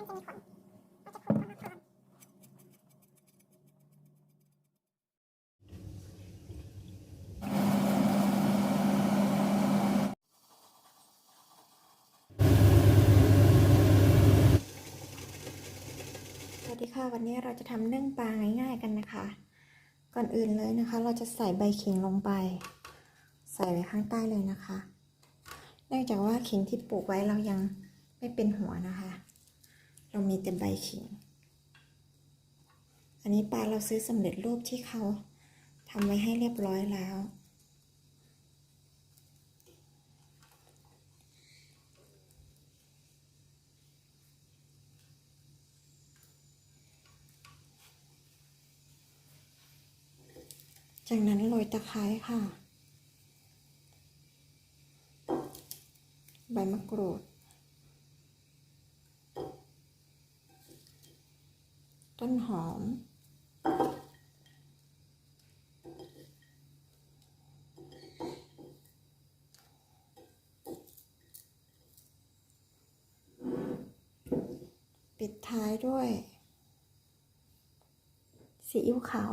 สวัสดีค่ะ วันนี้เราจะทำนึ่งปลาง่ายๆกันนะคะ ก่อนอื่นเลยนะคะ เราจะใส่ใบขิงลงไป ใส่ไว้ข้างใต้เลยนะคะ เนื่องจากว่าขิงที่ปลูกไว้เรายังไม่เป็นหัวนะคะ เรามีแต่ใบขิง อันนี้ปลาเราซื้อสำเร็จรูปที่เขาทำไว้ให้เรียบร้อยแล้ว จากนั้นโรยตะไคร้ค่ะ ใบมะกรูด ต้นหอม ปิดท้ายด้วยซีอิ๊วขาว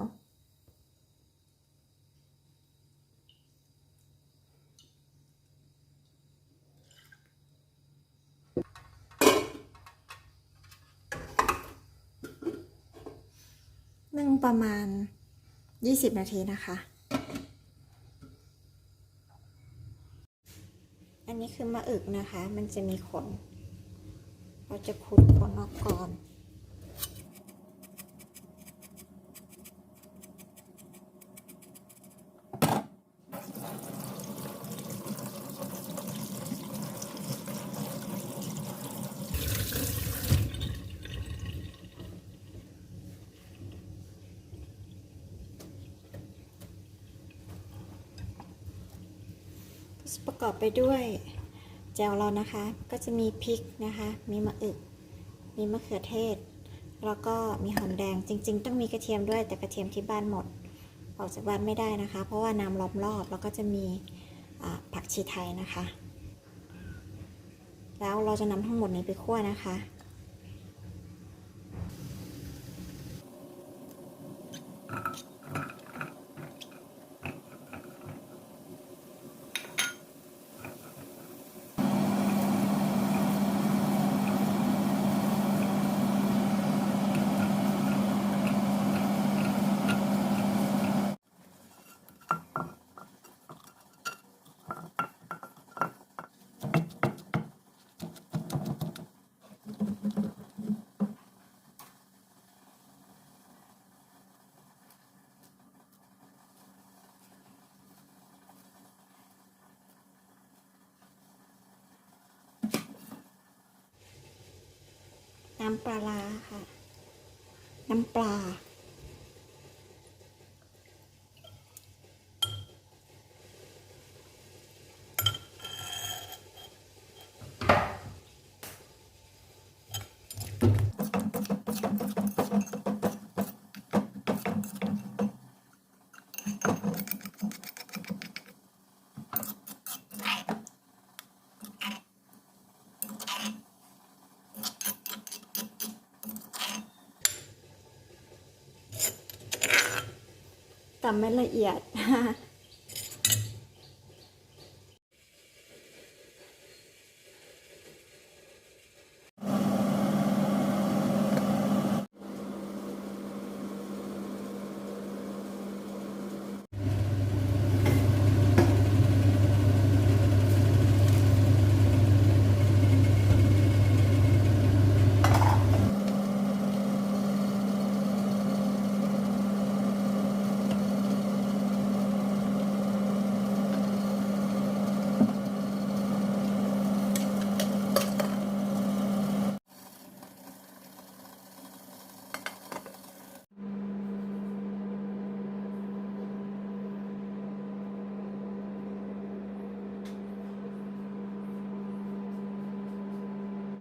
นึ่งประมาณ 20 นาทีนะคะ อันนี้คือมะอึกนะคะ มันจะมีขน เราจะขุดขนออกก่อน ประกอบไปด้วยแจวเรานะคะ ก็จะมีพริกนะคะ มีมะอึก มีมะเขือเทศ แล้วก็มีหอมแดง จริง ๆ ต้องมีกระเทียมด้วย แต่กระเทียมที่บ้านหมด ออกจากบ้านไม่ได้นะคะ เพราะว่าน้ำล้อมรอบ แล้วก็จะมีผักชีไทยนะคะ แล้วเราจะนำทั้งหมดนี้ไปคั่วนะคะ น้ำปลาค่ะ น้ำปลา ตำไม่ละเอียด